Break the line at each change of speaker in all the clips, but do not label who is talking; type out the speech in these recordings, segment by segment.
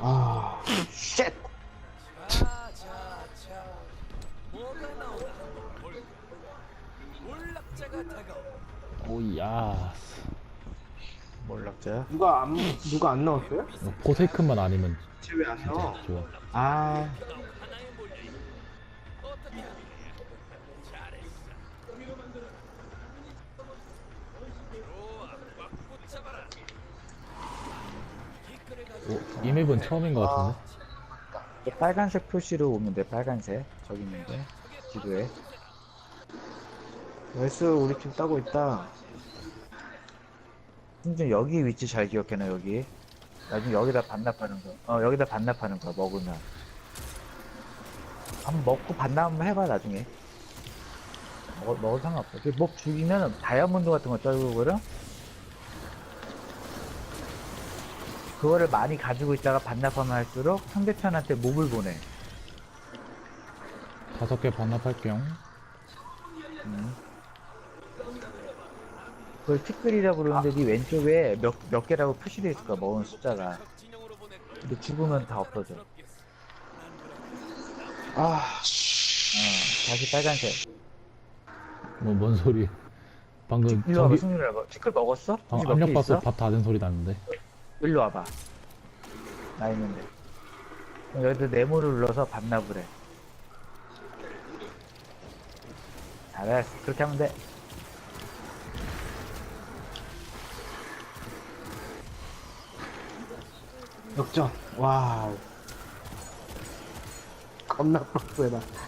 아, 쉣!
오야
몰락자야? 누가 안, 누가 안 나왔어요?
포세이큰만 아니면
쟤 왜 안 나와?
좋아
아,
오, 이 맵은 처음인 것 같은데
이 빨간색 표시로 오면 돼, 빨간색. 저기 있는데, 지도에.
나이스, 우리 팀 따고 있다.
심지어 여기 위치 잘 기억해놔, 여기. 나중에 여기다 반납하는 거. 어, 여기다 반납하는 거야, 먹으면. 한번 먹고 반납 한번 해봐, 나중에. 먹, 먹어도 상관없어. 그몹 죽이면 다이아몬드 같은 거 떨구거든? 그거를 많이 가지고 있다가 반납하면 할수록 상대편한테 몹을 보내.
다섯 개 반납할게요
그걸 티끌이라고 그러는데 네 왼쪽에 몇, 몇 개라고 표시되어 있을 거야, 먹은 숫자가. 근데 죽으면 다 없어져. 어,
아, 씨.
다시 빨간색.
뭐 뭔 소리 방금
일로 와봐, 승률이 와봐. 티끌 먹었어?
방,
혹시 몇개
압력
있어?
받고 밥다 된 소리 나는데
일로 와봐. 나 있는데. 여기다 네모를 눌러서 반납을 해. 잘했어. 그렇게 하면 돼.
역전. 와우. 겁나 빡세다.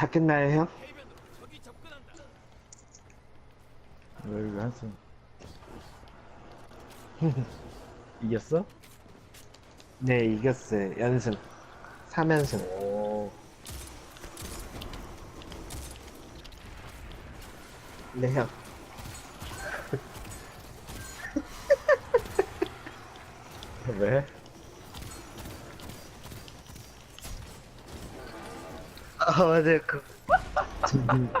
다 끝나요, 형?
왜, 왜 한숨. 이겼어?
네, 이겼어요. 연승. 3연승.
오.
네, 형.
왜?
아, 맞아요. 그.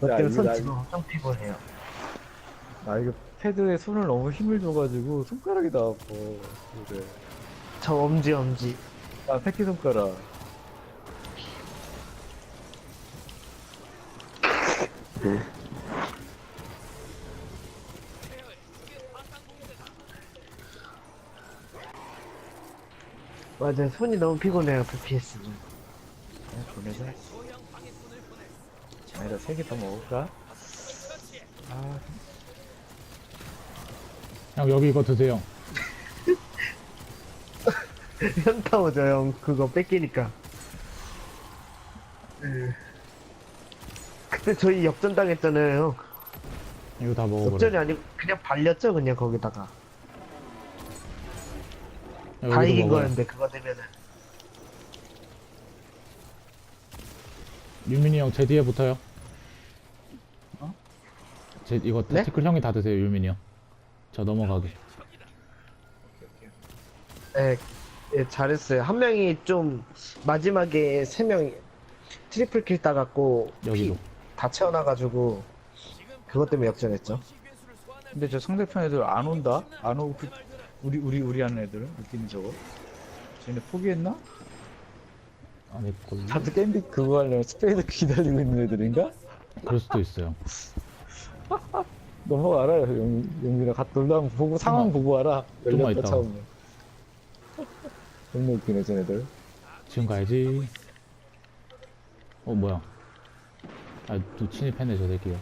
때문에
이거
손
나-
지금 엄청 피곤해요.
나 이거 패드에 손을 너무 힘을 줘가지고 손가락이 다 아파. 그래.
저 엄지, 엄지.
아, 새끼 손가락.
맞아요. 손이 너무 피곤해요, FPS는.
보내자. 아니다, 세개 더 먹을까? 아,
형 여기 이거 드세요
현타 오죠, 형. 그거 뺏기니까. 음. 그때 저희 역전 당했잖아요, 형.
이거 다 먹어버려
역전이 아니고 그냥 발렸죠, 그냥 거기다가.
형,
다 이긴
먹어요.
거였는데, 그거 되면은.
유민이 형 제 뒤에 붙어요
어?
제 이거
네?
티클 형이 다 드세요 유민이 형 저 넘어가게
네, 예, 잘했어요. 한 명이 좀, 마지막에 세 명이 트리플 킬 따갖고,
여기도
피다 채워놔가지고, 그것 때문에 역전했죠.
근데 저 상대편 애들 안 온다? 안 오고, 그- 우리, 우리, 우리 하는 애들? 느낌이 저거? 쟤네 포기했나?
아닐걸요
다들 겜비 그거 하려면 스페이드 기다리고 있는 애들인가?
그럴 수도 있어요
넘어가라, 영, 영민아. 갓 놀다 한번 보고, 상황
어.
보고 와라.
좀만
열렸다,
있다가.
처음에. 너무 웃기네, 쟤네들.
지금 가야지 어 뭐야 아또 침입했네 저 새끼가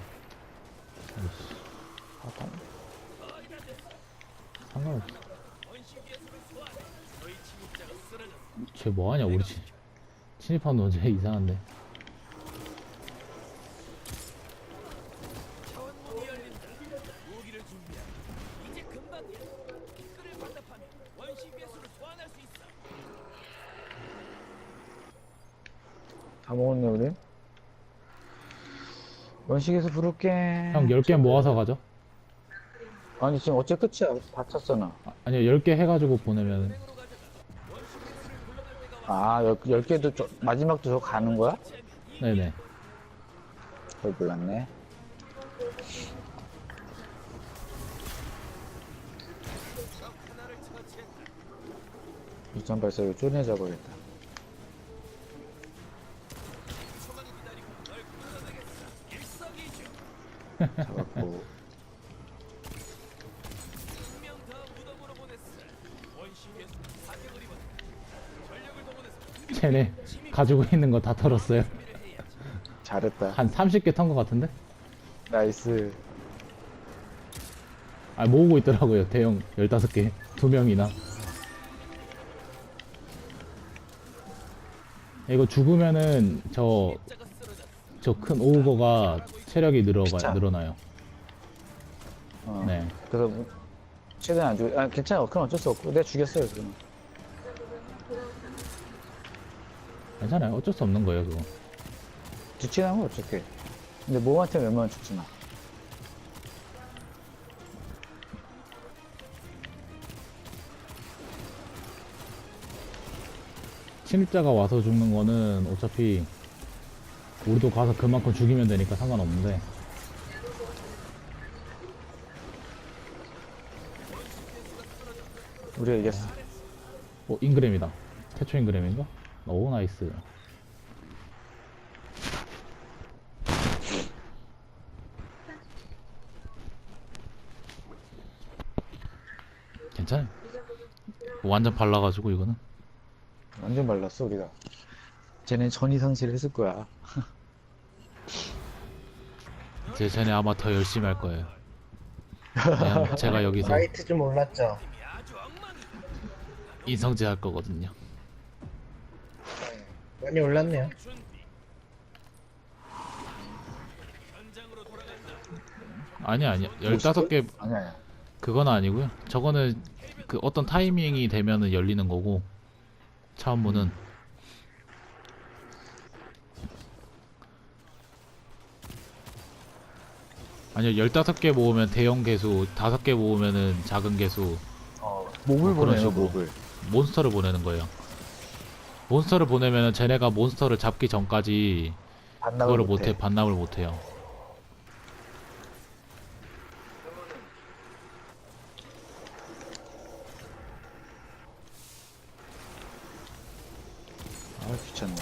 아이씨
아, 다-
상관없어 쟤 뭐하냐 우리 집 침입한 너쟤 이상한데.
다 먹었네, 우리? 원식에서 부를게.
형 10개 모아서 가죠?
아니 지금 어째 끝이야? 다 찼잖아.
아, 아니요 10개 해가지고 보내면
아 열, 열 개도 저, 마지막도 저 가는 거야?
네네.
그걸 몰랐네. 유선 발사를 쪼내 잡아야겠다 잡았고
쟤네 가지고 있는 거 다 털었어요.
잘했다.
한 30개 턴거 같은데?
나이스.
아 모으고 있더라고요 대형 15개 두 명이나. 이거 죽으면은 저 저 큰 오우거가 체력이 늘어가? 늘어나요.
어.
네.
그래서 뭐- 최대한 안 죽, 아 괜찮아. 그럼 어쩔 수 없고. 내가 죽였어요 그럼
괜찮아요. 어쩔 수 없는 거예요 그거.
죽진 않으면 어떡해. 근데 몸한테 웬만하면 죽지 마
침입자가 와서 죽는 거는 어차피 우리도 가서 그만큼 죽이면 되니까 상관없는데.
우리가 이겼어.
어 인그램이다. 태초 인그램인가? 오 나이스. 괜찮아요. 완전 발라가지고 이거는.
완전 말랐어 우리가. 쟤는 전이 상실을 했을 거야.
이제 쟤네 아마 더 열심히 할 거예요. 그냥 제가 여기서
라이트 좀 올랐죠?
인성제 할 거거든요
많이 올랐네요.
아니 아니야 15개
아니야 아니야
그건 아니고요. 저거는 그 어떤 타이밍이 되면은 열리는 거고 차원문은 아니요 15개 모으면 대형 개수 5개 모으면은 작은 개수
어 몹을
어, 그런
보내요
식으로.
몹을
몬스터를 보내는 거예요 몬스터를 보내면은 쟤네가 몬스터를 잡기 전까지
반납을
그거를
못해.
못해 반납을 못해요.
아 귀찮네.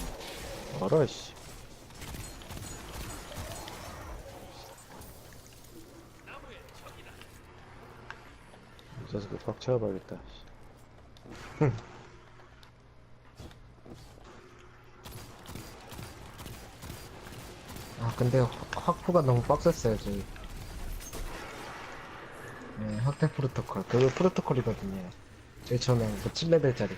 얼어 씨. 있어서 꽉 채워봐야겠다 씨.
근데 확- 확보가 너무 빡셌어요 저희. 네, 확대 프로토콜. 그거 프로토콜이거든요. 제일 처음에 그 7레벨짜리.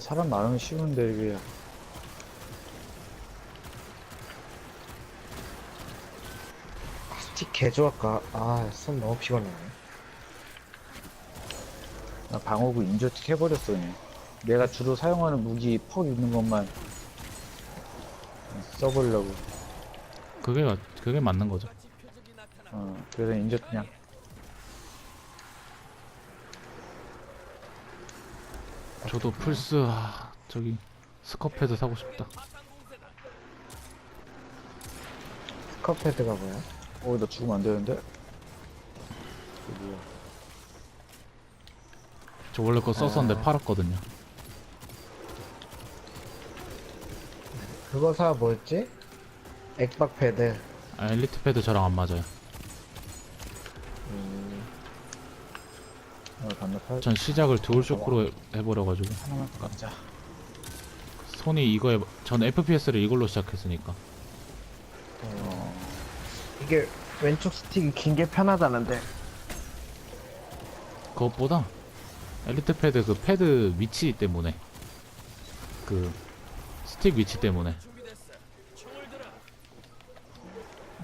사람 많으면 쉬운데 이게
스틱 개좋아까 아, 손 너무 피곤하네.
나 방어구 인저틱 해버렸어 그냥. 내가 주로 사용하는 무기 퍽 있는 것만 써보려고.
그게 맞- 그게 맞는 거죠.
어 그래서 인저 그냥.
저도 플스 아, 저기 스커패드 사고 싶다.
스커패드가 뭐야?
어 나 죽으면 안 되는데? 뭐야
저 원래 그거 썼었는데
아.
팔았거든요
그거 사 뭐였지? 액박 패드.
아, 엘리트 패드 저랑 안 맞아요.
어 반납할
전 시작을 듀얼쇼크로 해버려가지고.
하나만
손이 이거에 전 FPS를 이걸로 시작했으니까.
어.
이게 왼쪽 스틱이 긴 게 편하다는데.
그것보다 엘리트 패드 그 패드 위치 때문에 그 스틱 위치 때문에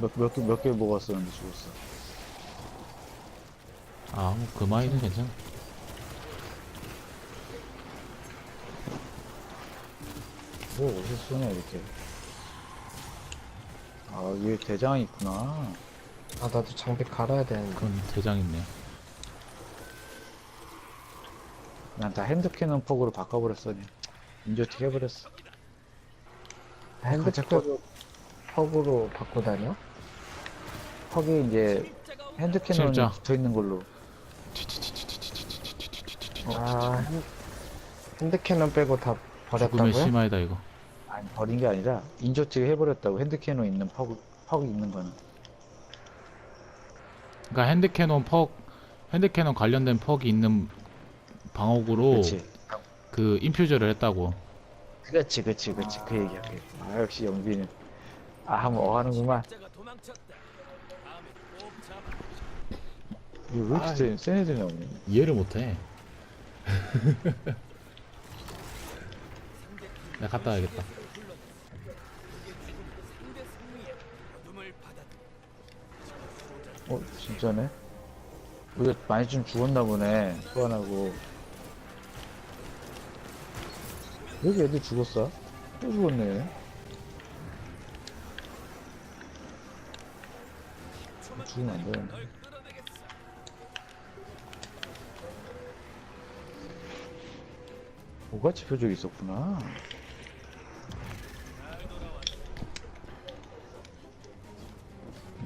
몇 몇 개 몇 개 먹었었는데 죽었어
아그 마이는 괜찮아
뭐 어디서 쏘냐 이렇게 아, 위에 대장이 있구나.
아 나도 장비 갈아야 되는데
그건 대장 있네.
난 다 핸드캐논 폭으로 바꿔버렸어. 그냥. 인조틱 해버렸어.
핸드폰 퍽으로 바꿔 다녀?
퍽이 이제 핸드캐논이
진짜.
붙어 있는 걸로.
아 핸- 핸드캐논 빼고 다
죽음의
버렸다고요?
심하이다 이거.
아니, 버린 게 아니라 인조틱 해버렸다고. 핸드캐논 있는 퍽, 퍽이 있는 거는.
그러니까 핸드캐논 퍽 핸드캐논 관련된 퍽이 있는 방어구로
그렇지.
그 인퓨저를 했다고.
그렇지, 그렇지, 그렇지. 그 얘기야. 그 얘기. 아, 역시 영빈은. 아, 한번 어하는구만. 이거 왜 이렇게 센, 센 애들이 나오네.
이해를 못해. 내가 갔다 와야겠다.
어, 진짜네? 우리가 많이 좀 죽었나 보네. 소환하고. 여기 애들 죽었어? 또 죽었네. 죽으면 안 되는데. 오가치 표적이 있었구나.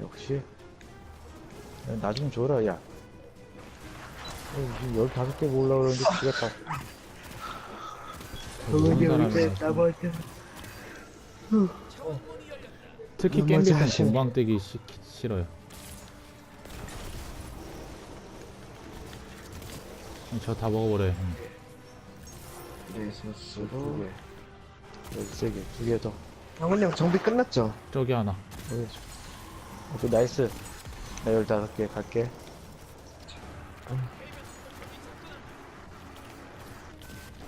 역시. 나 좀 줘라, 야. 어, 지금 15개 모으려고 그러는데 지가 다.
나머지
특히
너무
깽비는
잘하시네.
공방 떼기 시, 싫어요. 저 다 먹어버려. 음.
레소스로
두 개. 여기 세 개. 두 개 더.
장훈이 형 정비 끝났죠?
저기 하나.
여기. 오케이, 나이스. 나 15개 갈게.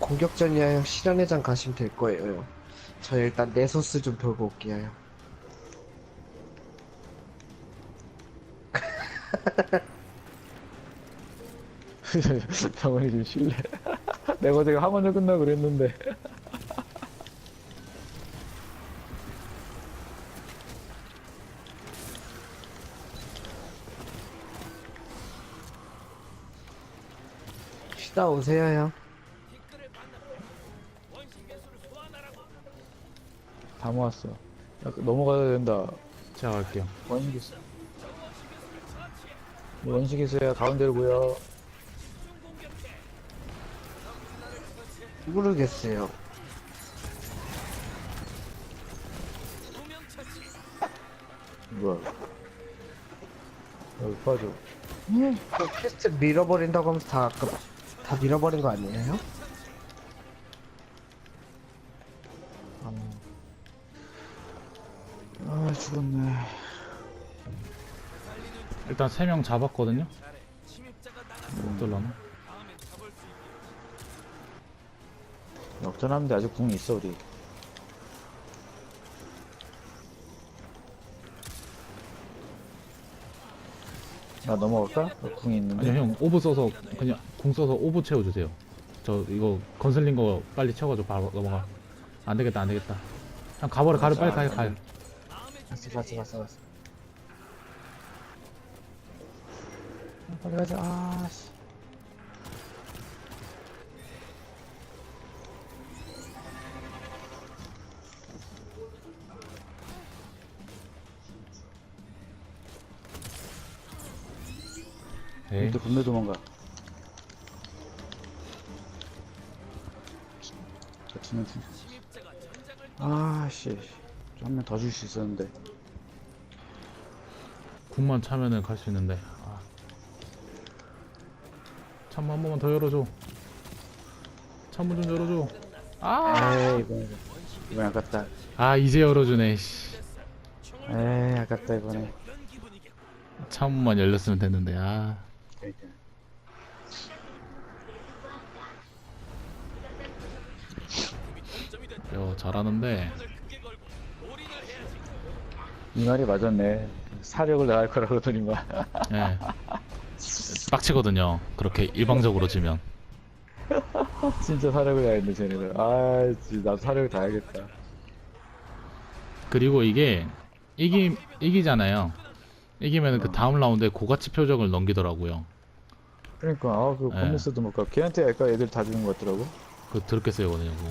공격전이야 형 실현회장 가시면 될 거예요 저 일단 내소스 좀 돌고 올게요
병원이 좀 쉴래. 내가 어제 학원을 끝나 그랬는데.
쉬다 오세요 형
다 모았어. 야, 그 넘어가야 된다.
제가 갈게요.
원식 있어. 원식 있어야 가운데로 보여.
모르겠어요
뭐야. 여기 빠져.
그 퀘스트 밀어버린다고 하면서 다 아까 다 밀어버린 거 아니에요
일단 세명 잡았거든요. 어떨라나?
역전하는데 아직 궁이 있어, 우리. 나 넘어갈까? 나 궁이 있는데.
아니요 형 오브 써서 그냥 공 써서 오브 채워주세요. 저 이거 건슬린 거 빨리 채워가지고 바로 넘어가. 안 되겠다 안 되겠다. 그냥 가버려 가려 빨리 가요 가요.
갔어 갔어 갔어 갔어
빨리 가자. 아, 씨.
에이,
또 겁내 도망가. 팀. 아, 씨. 한 명 더 줄 수 있었는데.
군만 차면은 갈 수 있는데. 아. 창문 한 번만 더 열어줘. 창문 좀 열어줘. 아,
에이, 이번에. 이번에 아깝다.
아 이제 열어주네. 씨.
에이, 아깝다, 이번에.
창문만 열렸으면 됐는데. 아.
그러니까.
야 잘하는데.
이 말이 맞았네. 사력을 나갈 거라 그러더니만.
예. 빡치거든요. 그렇게 일방적으로 지면.
진짜 사력을 다했네, 쟤네들. 아, 진짜 나도 사력을 다해야겠다.
그리고 이게 이기 이기잖아요. 이기면 그 다음 라운드에 고가치 표적을 넘기더라고요.
그러니까 아그
예.
검문스도 못 가. 걔한테 아까 애들 다 주는 것 같더라고.
그거 더럽게 쓰거든요. 그거.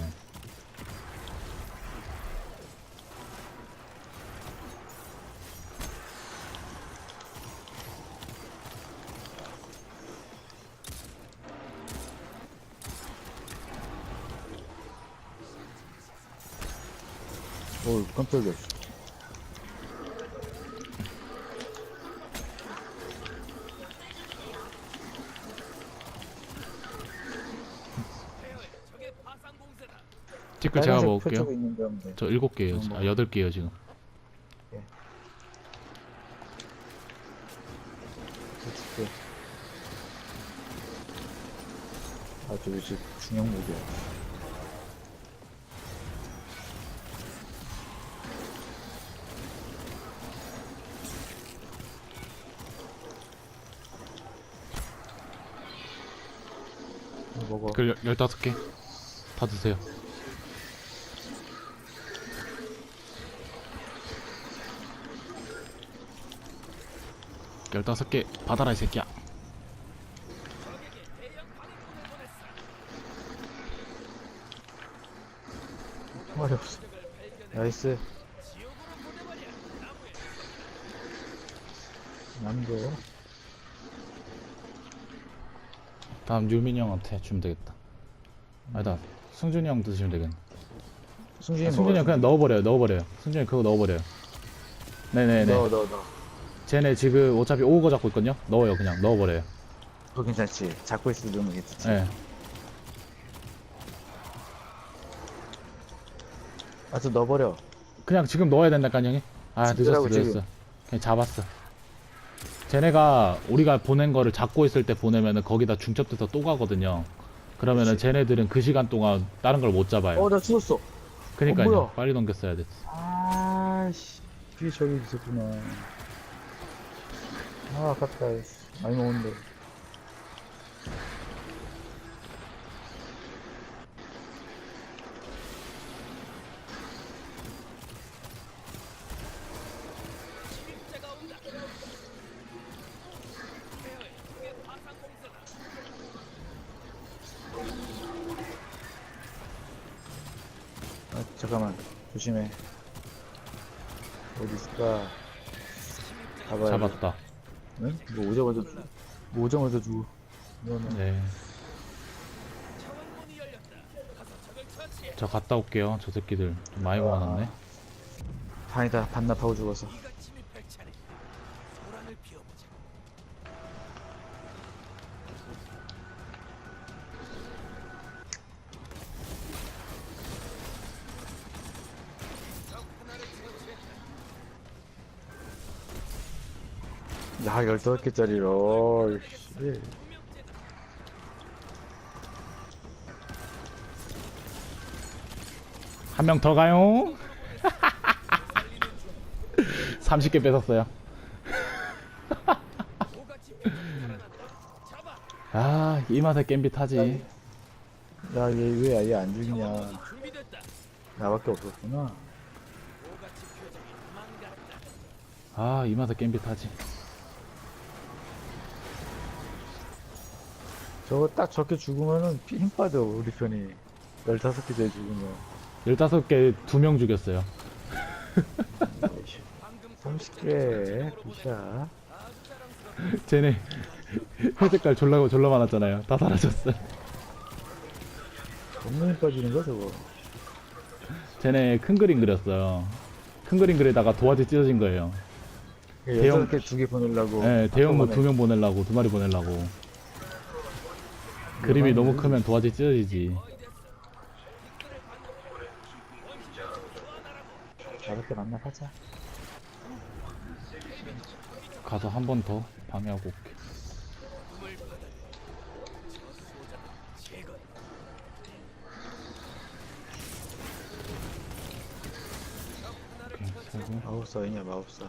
오 깜짝이야.
티끌 제가
빨간색
먹을게요. 저 일곱 개예요.
어, 뭐.
아 여덟 개예요 지금.
그치. 아 저기 지금 중형 모드야. 먹어.
그 열- 열다섯 개. 다 드세요. 열다섯 개 받아라 이 새끼야.
말이 없어. 나이스. 남겨.
다음 유민이 형한테 주면 되겠다. 아니다. 승준이 형 드시면 되겠네.
승진이
아, 승준이 형 그냥 넣어버려요. 넣어버려요. 승준이 형 그거 넣어버려요. 네네네.
넣어 넣어 넣어.
쟤네 지금 어차피 오거 잡고 있거든요. 넣어요 그냥 넣어버려요.
그거 괜찮지. 잡고 있을 때 넣으면 괜찮지.
예.
아, 또 넣어버려.
그냥 지금 넣어야 된다니까 형이. 아 늦었어
지금.
늦었어. 그냥 잡았어. 쟤네가 우리가 보낸 거를 잡고 있을 때 보내면은 거기다 중첩돼서 또 가거든요. 그러면은
그치.
쟤네들은 그 시간 동안 다른 걸 못 잡아요.
어, 나 죽었어.
그니까요.
뭐야?
빨리 넘겼어야 됐어.
아씨. 뒤에 저기 있었구나. 아, 아깝다. 많이 먹었는데. 잠깐만. 조심해. 어디 있을까? 가봐야
잡았다.
응? 뭐 오자마자 주. 뭐 오자마자 주. 이거는
네. 저 갔다 올게요. 저 새끼들 좀 많이 모아놨네.
다행이다. 반납하고 죽었어. 야, 15개짜리로. 씨.
한 명 더 가요. 30개 뺏었어요. 아, 이 맛에 겜비 타지.
야, 얘 왜 아예 안 죽이냐. 나밖에 없었구나.
아, 이 맛에 겜비 타지.
저거 딱 저렇게 죽으면은 피- 힘 빠져, 우리 편이. 15개짜리 죽으면.
15개 두명 죽였어요.
30개, 굿샷.
쟤네 회색깔 졸라 졸라 많았잖아요. 다 사라졌어.
힘 빠지는 거야, 저거.
쟤네 큰 그림 그렸어요. 큰 그림 그리다가 도화지 찢어진 거예요. 대형-
6개 두 개 보내려고.
네, 대형 뭐
한꺼번에.
두명 보내려고 두 마리 보내려고. 그림이 너무 크면 도화지 찢어지지.
가볍게 만나가자.
가서 한 번 더 방해하고 올게. 오케이, 세고.
마법사이냐, 마법사.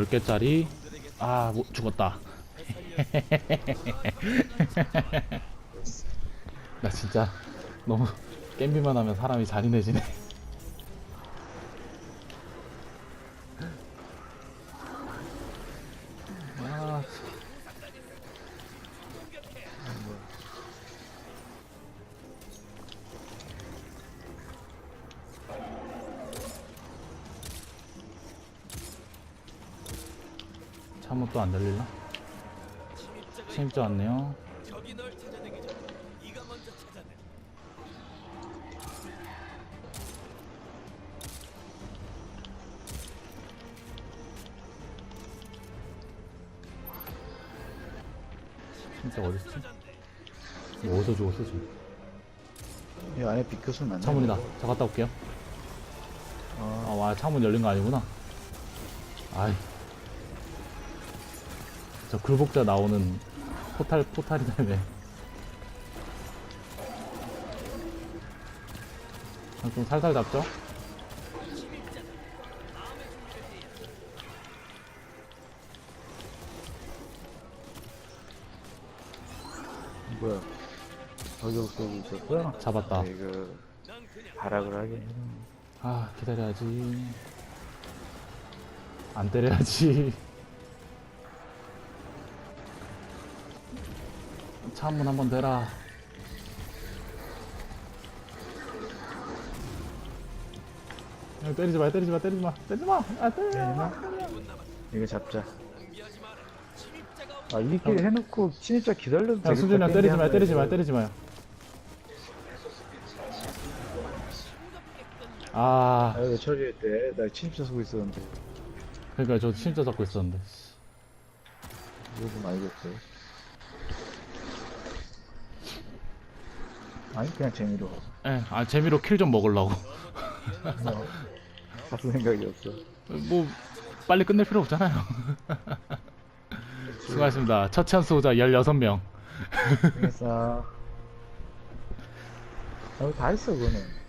열 개짜리 아 못, 죽었다 나 진짜 너무 겜비만 하면 사람이 잔인해지네. 참은 또안 들릴라? 침입자 왔네요. 진짜 어딨지? 뭐 어디서 죽었어 지금?
이 안에 비켜서 만나.
창문이다. 저 갔다 올게요.
아,
아, 와, 창문 열린 거 아니구나. 아이. 저 굴복자 나오는 포탈, 포탈이 되네. 아, 좀 살살 잡죠?
뭐야? 저격 쏘고 있었어?
잡았다.
이거 발악을 하게.
아, 기다려야지. 안 때려야지. 창문 한번. 야, 때리지 마, 때리지 마, 때리지 마, 때리지 마. 아, 때리지 마.
이거 잡자. 아 이렇게 해놓고 진짜 기다려도
야,
되겠다.
형 때리지 마, 때리지 마,
한다,
때리지 마요. 아,
이거. 아, 왜 처리했대? 나 침입자 쓰고 있었는데.
그러니까 저 진짜 잡고 있었는데.
이거 좀 알겠어. 아니 그냥 재미로
예, 아 재미로 킬 좀 먹으려고.
잡을 생각이 없어.
뭐 빨리 끝낼 필요 없잖아요. 수고하셨습니다. 첫 찬스 호자 16명.
알겠어. 아, 다 했어 그거는.